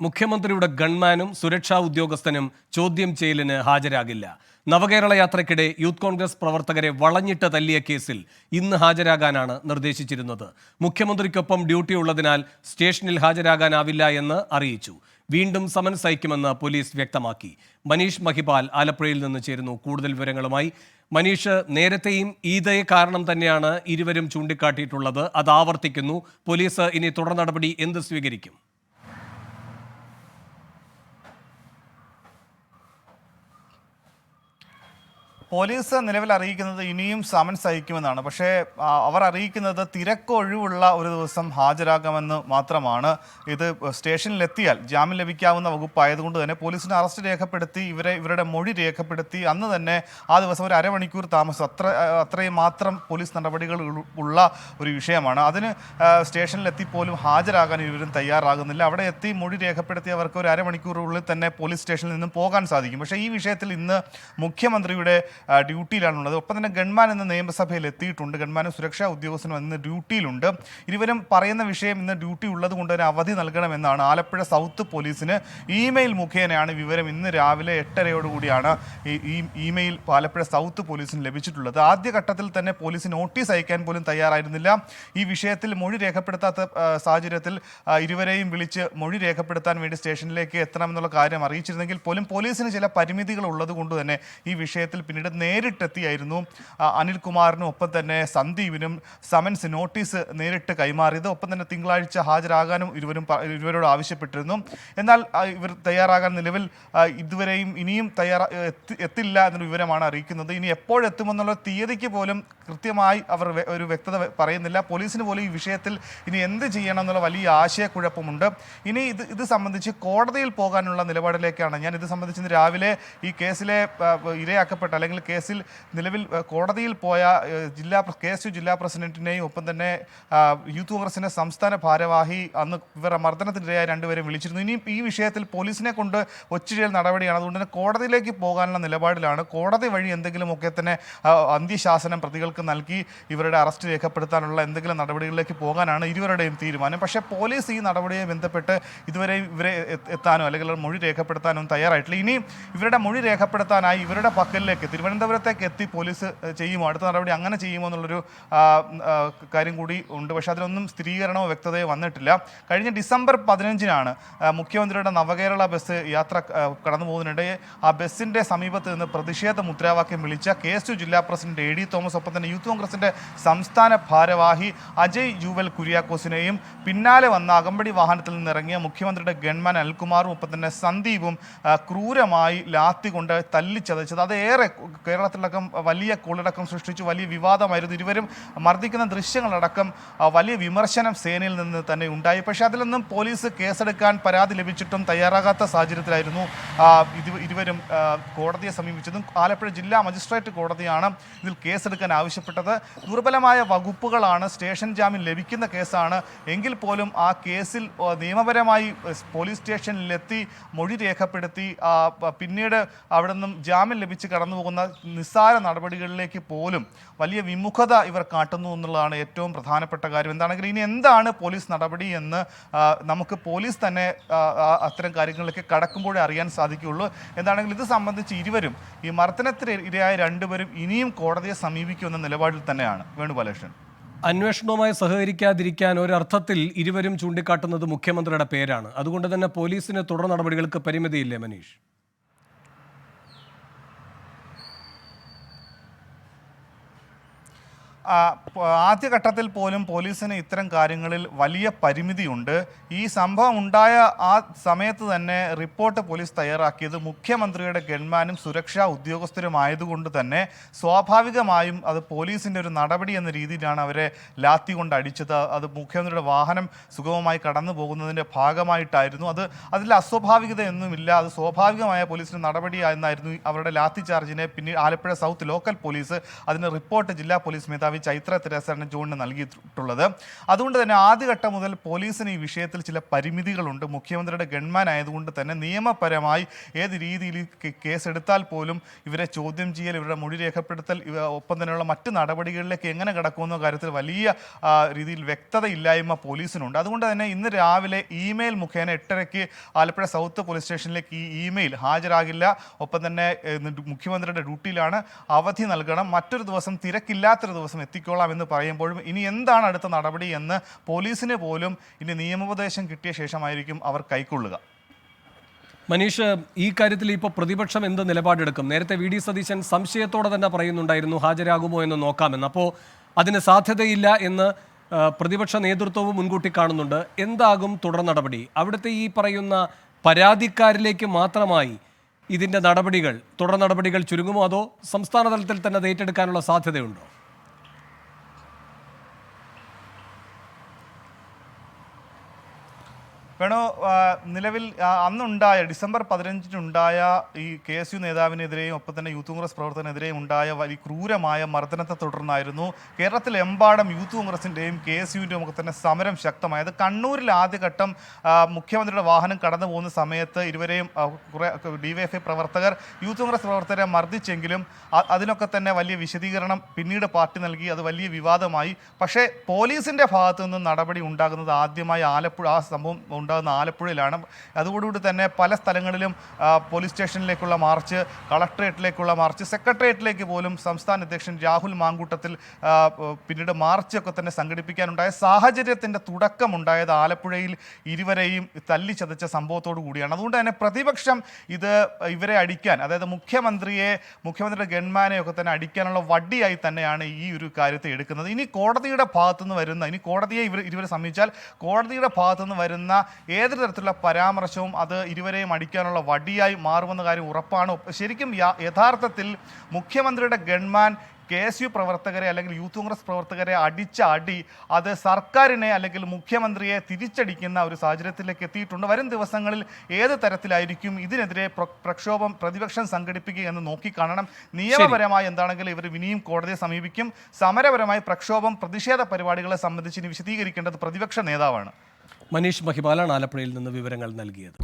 മുഖ്യമന്ത്രിയുടെ ഗൺമാനും സുരക്ഷാ ഉദ്യോഗസ്ഥനും ചോദ്യം ചെയ്യലിന് ഹാജരാകില്ല. നവകേരള യാത്രയ്ക്കിടെ യൂത്ത് കോൺഗ്രസ് പ്രവർത്തകരെ വളഞ്ഞിട്ട് തല്ലിയ കേസിൽ ഇന്ന് ഹാജരാകാനാണ് നിർദ്ദേശിച്ചിരുന്നത്. മുഖ്യമന്ത്രിക്കൊപ്പം ഡ്യൂട്ടി ഉള്ളതിനാൽ സ്റ്റേഷനിൽ ഹാജരാകാനാവില്ല എന്ന് അറിയിച്ചു. വീണ്ടും സമൻസ് അയക്കുമെന്ന് പോലീസ് വ്യക്തമാക്കി. മനീഷ് മഹിപാൽ ആലപ്പുഴയിൽ നിന്ന് ചേരുന്നു. കൂടുതൽ വിവരങ്ങളുമായി മനീഷ് നേരത്തെയും ഈതയെ കാരണം തന്നെയാണ് ഇരുവരും ചൂണ്ടിക്കാട്ടിയിട്ടുള്ളത്. അത് ആവർത്തിക്കുന്നു. പോലീസ് ഇനി തുടർ നടപടി എന്ത് സ്വീകരിക്കും? പോലീസ് നിലവിൽ അറിയിക്കുന്നത് ഇനിയും സമൻസ് അയക്കുമെന്നാണ് പക്ഷേ അവർ അറിയിക്കുന്നത് തിരക്കൊഴിവുള്ള ഒരു ദിവസം ഹാജരാകാമെന്ന് മാത്രമാണ്. ഇത് സ്റ്റേഷനിലെത്തിയാൽ ജാമ്യം ലഭിക്കാവുന്ന വകുപ്പായതുകൊണ്ട് തന്നെ പോലീസിന് അറസ്റ്റ് രേഖപ്പെടുത്തി ഇവരെ ഇവരുടെ മൊഴി രേഖപ്പെടുത്തി. അന്ന് തന്നെ ആ ദിവസം ഒരു അരമണിക്കൂർ താമസം അത്ര അത്രയും മാത്രം പോലീസ് നടപടികൾ ഉള്ള ഒരു വിഷയമാണ്. അതിന് സ്റ്റേഷനിലെത്തി പോലും ഹാജരാകാൻ ഇവരും തയ്യാറാകുന്നില്ല. അവിടെ എത്തി മൊഴി രേഖപ്പെടുത്തി അവർക്ക് ഒരു അരമണിക്കൂറിനുള്ളിൽ തന്നെ പോലീസ് സ്റ്റേഷനിൽ നിന്നും പോകാൻ സാധിക്കും. പക്ഷേ ഈ വിഷയത്തിൽ ഇന്ന് മുഖ്യമന്ത്രിയുടെ ഡ്യൂട്ടിയിലാണുള്ളത്. ഒപ്പം തന്നെ ഗൺമാൻ എന്ന നിയമസഭയിൽ എത്തിയിട്ടുണ്ട്. ഗൺമാനും സുരക്ഷാ ഉദ്യോഗസ്ഥനും ഇന്ന് ഡ്യൂട്ടിയിലുണ്ട്. ഇരുവരും പറയുന്ന വിഷയം ഇന്ന് ഡ്യൂട്ടി ഉള്ളത് കൊണ്ട് തന്നെ അവധി നൽകണമെന്നാണ് ആലപ്പുഴ സൗത്ത് പോലീസിന് ഇമെയിൽ മുഖേനയാണ് വിവരം ഇന്ന് രാവിലെ എട്ടരയോടുകൂടിയാണ് ഈ ഇമെയിൽ ആലപ്പുഴ സൗത്ത് പോലീസിന് ലഭിച്ചിട്ടുള്ളത്. ആദ്യഘട്ടത്തിൽ തന്നെ പോലീസ് നോട്ടീസ് അയക്കാൻ പോലും തയ്യാറായിരുന്നില്ല. ഈ വിഷയത്തിൽ മൊഴി രേഖപ്പെടുത്താത്ത സാഹചര്യത്തിൽ ഇരുവരെയും വിളിച്ച് മൊഴി രേഖപ്പെടുത്താൻ വേണ്ടി സ്റ്റേഷനിലേക്ക് എത്തണമെന്നുള്ള കാര്യം അറിയിച്ചിരുന്നെങ്കിൽ പോലും പോലീസിന് ചില പരിമിതികൾ ഉള്ളത് കൊണ്ട് തന്നെ ഈ വിഷയത്തിൽ പിന്നീട് നേരിട്ടെത്തിയായിരുന്നു. ആ, അനിൽകുമാറിനും ഒപ്പം തന്നെ സന്ദീപിനും സമൻസ് നോട്ടീസ് നേരിട്ട് കൈമാറിയത്. ഒപ്പം തന്നെ തിങ്കളാഴ്ച ഹാജരാകാനും ഇരുവരും ഇരുവരോട് ആവശ്യപ്പെട്ടിരുന്നു. എന്നാൽ ഇവർ തയ്യാറാകാൻ നിലവിൽ ഇതുവരെയും ഇനിയും തയ്യാറാ എത്തി എത്തില്ല എന്നൊരു വിവരമാണ് അറിയിക്കുന്നത്. ഇനി എപ്പോഴെത്തുമെന്നുള്ള തീയതിക്ക് പോലും കൃത്യമായി അവർ ഒരു വ്യക്തത പറയുന്നില്ല. പോലീസിന് പോലും ഈ വിഷയത്തിൽ ഇനി എന്ത് ചെയ്യണം എന്നുള്ള വലിയ ആശയക്കുഴപ്പമുണ്ട്. ഇനി ഇത് ഇത് സംബന്ധിച്ച് കോടതിയിൽ പോകാനുള്ള നിലപാടിലേക്കാണ്. ഞാൻ ഇത് സംബന്ധിച്ച് രാവിലെ ഈ കേസിലെ ഇരയാക്കപ്പെട്ട അല്ലെങ്കിൽ കേസിൽ നിലവിൽ കോടതിയിൽ പോയ ജില്ലാ കെ എസ് യു ജില്ലാ പ്രസിഡന്റിനെയും ഒപ്പം തന്നെ യൂത്ത് കോൺഗ്രസിന്റെ സംസ്ഥാന ഭാരവാഹി അന്ന് ഇവരുടെ മർദ്ദനത്തിനിരയായ രണ്ടുപേരെ വിളിച്ചിരുന്നു. ഇനിയും ഈ വിഷയത്തിൽ പോലീസിനെ കൊണ്ട് ഒച്ചുചെയ്യൽ നടപടിയാണ്. അതുകൊണ്ട് തന്നെ കോടതിയിലേക്ക് പോകാനുള്ള നിലപാടിലാണ്. കോടതി വഴി എന്തെങ്കിലുമൊക്കെ തന്നെ അന്ത്യശാസനം പ്രതികൾക്ക് നൽകി ഇവരുടെ അറസ്റ്റ് രേഖപ്പെടുത്താനുള്ള എന്തെങ്കിലും നടപടികളിലേക്ക് പോകാനാണ് ഇരുവരുടെയും തീരുമാനം. പക്ഷേ പോലീസ് ഈ നടപടിയെ ബന്ധപ്പെട്ട് ഇതുവരെ ഇവരെ എത്താനോ അല്ലെങ്കിൽ മൊഴി രേഖപ്പെടുത്താനോ തയ്യാറായിട്ടില്ല. ഇനി ഇവരുടെ മൊഴി രേഖപ്പെടുത്താനായി ഇവരുടെ പക്കലിലേക്ക് തിരുവനന്തപുരത്തേക്ക് എത്തി പോലീസ് ചെയ്യുമോ? അടുത്ത നടപടി അങ്ങനെ ചെയ്യുമോ എന്നുള്ളൊരു കാര്യം കൂടി ഉണ്ട്. പക്ഷേ അതിനൊന്നും സ്ഥിരീകരണമോ വ്യക്തതയോ വന്നിട്ടില്ല. കഴിഞ്ഞ ഡിസംബർ പതിനഞ്ചിനാണ് മുഖ്യമന്ത്രിയുടെ നവകേരള ബസ് യാത്ര കടന്നു പോകുന്നതിനിടെ ആ ബസ്സിന്റെ സമീപത്ത് നിന്ന് പ്രതിഷേധ മുദ്രാവാക്യം വിളിച്ച കെ എസ് യു ജില്ലാ പ്രസിഡന്റ് എ ഡി തോമസ് ഒപ്പം തന്നെ യൂത്ത് കോൺഗ്രസിന്റെ സംസ്ഥാന ഭാരവാഹി അജയ് ജൂവൽ കുര്യാക്കോസിനെയും പിന്നാലെ വന്ന അകമ്പടി വാഹനത്തിൽ നിന്നിറങ്ങിയ മുഖ്യമന്ത്രിയുടെ ഗൺമാൻ അൽകുമാറും ഒപ്പം തന്നെ സന്ദീപും ക്രൂരമായി ലാത്തി കൊണ്ട് തല്ലിച്ചതച്ചത്. അത് ഏറെ കേരളത്തിലടക്കം വലിയ കൂളടക്കം സൃഷ്ടിച്ചു വലിയ വിവാദമായിരുന്നു. ഇരുവരും മർദ്ദിക്കുന്ന ദൃശ്യങ്ങളടക്കം വലിയ വിമർശനം സേനയിൽ നിന്ന് തന്നെ ഉണ്ടായി. പക്ഷേ അതിലൊന്നും പോലീസ് കേസെടുക്കാൻ പരാതി ലഭിച്ചിട്ടും തയ്യാറാകാത്ത സാഹചര്യത്തിലായിരുന്നു ഇരുവരും കോടതിയെ സമീപിച്ചതും. ആലപ്പുഴ ജില്ലാ മജിസ്ട്രേറ്റ് കോടതിയാണ് ഇതിൽ കേസെടുക്കാൻ ആവശ്യപ്പെട്ടത്. ദുർബലമായ വകുപ്പുകളാണ് സ്റ്റേഷൻ ജാമ്യം ലഭിക്കുന്ന കേസാണ്. എങ്കിൽ പോലും ആ കേസിൽ നിയമപരമായി പോലീസ് സ്റ്റേഷനിലെത്തി മൊഴി രേഖപ്പെടുത്തി പിന്നീട് അവിടെ നിന്നും ജാമ്യം ലഭിച്ച് കടന്നു പോകുന്ന നിസ്സാര നടപടികളിലേക്ക് പോലും വലിയ വിമുഖത ഇവർ കാട്ടുന്നു എന്നുള്ളതാണ് ഏറ്റവും പ്രധാനപ്പെട്ട കാര്യം. എന്താണെങ്കിലും ഇനി എന്താണ് പോലീസ് നടപടി എന്ന് നമുക്ക് പോലീസ് തന്നെ അത്തരം കാര്യങ്ങളിലേക്ക് കടക്കുമ്പോഴേ അറിയാൻ സാധിക്കുകയുള്ളൂ. എന്താണെങ്കിലും ഇത് സംബന്ധിച്ച് ഇരുവരും ഈ മർദ്ദനത്തിന് ഇരയായ രണ്ടുപേരും ഇനിയും കോടതിയെ സമീപിക്കുമെന്ന നിലപാടിൽ തന്നെയാണ്. വേണുബാലകൃഷ്ണൻ അന്വേഷണവുമായി സഹകരിക്കാതിരിക്കാൻ ഒരർത്ഥത്തിൽ ഇരുവരും ചൂണ്ടിക്കാട്ടുന്നത് മുഖ്യമന്ത്രിയുടെ പേരാണ്. അതുകൊണ്ട് തന്നെ പോലീസിന് തുടർ നടപടികൾക്ക് പരിമിതിയില്ലേ മനീഷ് ആ, പ- ആദ്യഘട്ടത്തിൽ പോലും പോലീസിന് ഇത്തരം കാര്യങ്ങളിൽ വലിയ പരിമിതിയുണ്ട്. ഈ സംഭവം ഉണ്ടായ ആ സമയത്ത് തന്നെ റിപ്പോർട്ട് പോലീസ് തയ്യാറാക്കിയത് മുഖ്യമന്ത്രിയുടെ ഗൺമാനും സുരക്ഷാ ഉദ്യോഗസ്ഥരുമായതുകൊണ്ട് തന്നെ സ്വാഭാവികമായും അത് പോലീസിന്റെ ഒരു നടപടി എന്ന രീതിയിലാണ് അവരെ ലാത്തി കൊണ്ട് അടിച്ചത്. അത് മുഖ്യമന്ത്രിയുടെ വാഹനം സുഗമമായി കടന്നു പോകുന്നതിന്റെ ഭാഗമായിട്ടായിരുന്നു. അത് അതിൽ അസ്വാഭാവികതയൊന്നുമില്ല അത് സ്വാഭാവികമായ പോലീസിന്റെ നടപടി എന്നായിരുന്നു അവരുടെ ലാത്തി ചാർജിനെ പിന്നീട് ആലപ്പുഴ സൗത്ത് ലോക്കൽ പോലീസ് അതിന് റിപ്പോർട്ട് ജില്ലാ പോലീസ് മേധാവി മേധാവി ചൈത്ര തെരേസാണ് ജോണിന് നൽകിയിട്ടുള്ളത്. അതുകൊണ്ട് തന്നെ ആദ്യഘട്ടം മുതൽ പോലീസിന് ഈ വിഷയത്തിൽ ചില പരിമിതികളുണ്ട്. മുഖ്യമന്ത്രിയുടെ ഗൺമാൻ ആയതുകൊണ്ട് തന്നെ നിയമപരമായി ഏത് രീതിയിൽ കേസെടുത്താൽ പോലും ഇവരെ ചോദ്യം ചെയ്യൽ ഇവരുടെ മൊഴി രേഖപ്പെടുത്തൽ ഒപ്പം തന്നെയുള്ള മറ്റ് നടപടികളിലേക്ക് എങ്ങനെ കടക്കുമെന്ന കാര്യത്തിൽ വലിയ രീതിയിൽ വ്യക്തതയില്ലായ്മ പോലീസിനുണ്ട്. അതുകൊണ്ട് തന്നെ ഇന്ന് രാവിലെ ഇമെയിൽ മുഖേന എട്ടരയ്ക്ക് ആലപ്പുഴ സൗത്ത് പോലീസ് സ്റ്റേഷനിലേക്ക് ഈ ഇമെയിൽ ഹാജരാകില്ല. ഒപ്പം തന്നെ മുഖ്യമന്ത്രിയുടെ ഡ്യൂട്ടിയിലാണ് അവധി നൽകണം. മറ്റൊരു ദിവസം തിരക്കില്ലാത്തൊരു ദിവസം എത്തിക്കോളാം എന്ന് പറയുമ്പോഴും ഇനി എന്താണ് അടുത്ത നടപടി എന്ന് പോലീസിന് പോലും ഇനി നിയമോപദേശം കിട്ടിയ ശേഷമായിരിക്കും അവർ കൈക്കൊള്ളുക. മനീഷ് ഈ കാര്യത്തിൽ ഇപ്പോൾ പ്രതിപക്ഷം എന്ത് നിലപാടെടുക്കും? നേരത്തെ വി. ഡി. സതീശൻ സംശയത്തോടെ തന്നെ പറയുന്നുണ്ടായിരുന്നു ഹാജരാകുമോ എന്ന് നോക്കാമെന്ന്. അപ്പോൾ അതിന് സാധ്യതയില്ല എന്ന് പ്രതിപക്ഷ നേതൃത്വവും മുൻകൂട്ടി കാണുന്നുണ്ട്. എന്താകും തുടർ നടപടി? അവിടുത്തെ ഈ പറയുന്ന പരാതിക്കാരിലേക്ക് മാത്രമായി ഇതിന്റെ നടപടികൾ തുടർ നടപടികൾ ചുരുങ്ങുമോ? അതോ സംസ്ഥാന തലത്തിൽ തന്നെ ഏറ്റെടുക്കാനുള്ള സാധ്യതയുണ്ടോ? വേണോ നിലവിൽ അന്നുണ്ടായ ഡിസംബർ പതിനഞ്ചിനുണ്ടായ ഈ കെ എസ് യു നേതാവിനെതിരെയും ഒപ്പം തന്നെ യൂത്ത് കോൺഗ്രസ് പ്രവർത്തനെതിരെയും ഉണ്ടായ ഈ ക്രൂരമായ മർദ്ദനത്തെ തുടർന്നായിരുന്നു. കേരളത്തിലെമ്പാടും യൂത്ത് കോൺഗ്രസിന്റെയും കെ എസ് യുവിന്റെയും ഒക്കെ തന്നെ സമരം ശക്തമായത് കണ്ണൂരിൽ ആദ്യഘട്ടം മുഖ്യമന്ത്രിയുടെ വാഹനം കടന്നു പോകുന്ന സമയത്ത് ഇരുവരെയും കുറെ ഡിവൈഎഫ്ഐ പ്രവർത്തകർ യൂത്ത് കോൺഗ്രസ് പ്രവർത്തകരെ മർദ്ദിച്ചെങ്കിലും അതിനൊക്കെ തന്നെ വലിയ വിശദീകരണം പിന്നീട് പാർട്ടി നൽകി. അത് വലിയ വിവാദമായി. പക്ഷേ പോലീസിന്റെ ഭാഗത്തു നിന്ന് നടപടി ഉണ്ടാകുന്നത് ആദ്യമായി ആലപ്പുഴ ആ സംഭവം ഉണ്ടാകുന്ന ആലപ്പുഴയിലാണ്. അതോടുകൂടി തന്നെ പല സ്ഥലങ്ങളിലും പോലീസ് സ്റ്റേഷനിലേക്കുള്ള മാർച്ച് കളക്ട്രേറ്റിലേക്കുള്ള മാർച്ച് സെക്രട്ടേറിയറ്റിലേക്ക് പോലും സംസ്ഥാന അധ്യക്ഷൻ രാഹുൽ മാങ്കൂട്ടത്തിൽ പിന്നീട് മാർച്ചൊക്കെ തന്നെ സംഘടിപ്പിക്കാനുണ്ടായ സാഹചര്യത്തിന്റെ തുടക്കമുണ്ടായത് ആലപ്പുഴയിൽ ഇരുവരെയും തല്ലിച്ചതച്ച സംഭവത്തോടു കൂടിയാണ്. അതുകൊണ്ട് തന്നെ പ്രതിപക്ഷം ഇത് ഇവരെ അടിക്കാൻ അതായത് മുഖ്യമന്ത്രിയെ മുഖ്യമന്ത്രിയുടെ ഗൺമാനെ ഒക്കെ തന്നെ അടിക്കാനുള്ള വടിയായി തന്നെയാണ് ഈ ഒരു കാര്യത്തെ എടുക്കുന്നത്. ഇനി കോടതിയുടെ ഭാഗത്തുനിന്ന് വരുന്ന ഇനി കോടതിയെ ഇവർ ഇരുവരെ സമീപിച്ചാൽ കോടതിയുടെ ഭാഗത്തുനിന്ന് വരുന്ന ഏതൊരു തരത്തിലുള്ള പരാമർശവും അത് ഇരുവരെയും അടിക്കാനുള്ള വടിയായി മാറുമെന്ന കാര്യം ഉറപ്പാണ്. ശരിക്കും യഥാർത്ഥത്തിൽ മുഖ്യമന്ത്രിയുടെ ഗൺമാൻ കെ എസ് യു പ്രവർത്തകരെ അല്ലെങ്കിൽ യൂത്ത് കോൺഗ്രസ് പ്രവർത്തകരെ അടിച്ച അടി അത് സർക്കാരിനെ അല്ലെങ്കിൽ മുഖ്യമന്ത്രിയെ തിരിച്ചടിക്കുന്ന ഒരു സാഹചര്യത്തിലേക്ക് എത്തിയിട്ടുണ്ട്. വരും ദിവസങ്ങളിൽ ഏത് തരത്തിലായിരിക്കും ഇതിനെതിരെ പ്രക്ഷോഭം പ്രതിപക്ഷം സംഘടിപ്പിക്കുക എന്ന് നോക്കിക്കാണണം. നിയമപരമായി എന്താണെങ്കിലും ഇവർ ഇനിയും കോടതിയെ സമീപിക്കും. സമരപരമായി പ്രക്ഷോഭം പ്രതിഷേധ പരിപാടികളെ സംബന്ധിച്ച് ഇനി വിശദീകരിക്കേണ്ടത് പ്രതിപക്ഷ നേതാവാണ്. മനീഷ് മഹിബാലാണ് ആലപ്പുഴയിൽ നിന്ന് വിവരങ്ങൾ നൽകിയത്.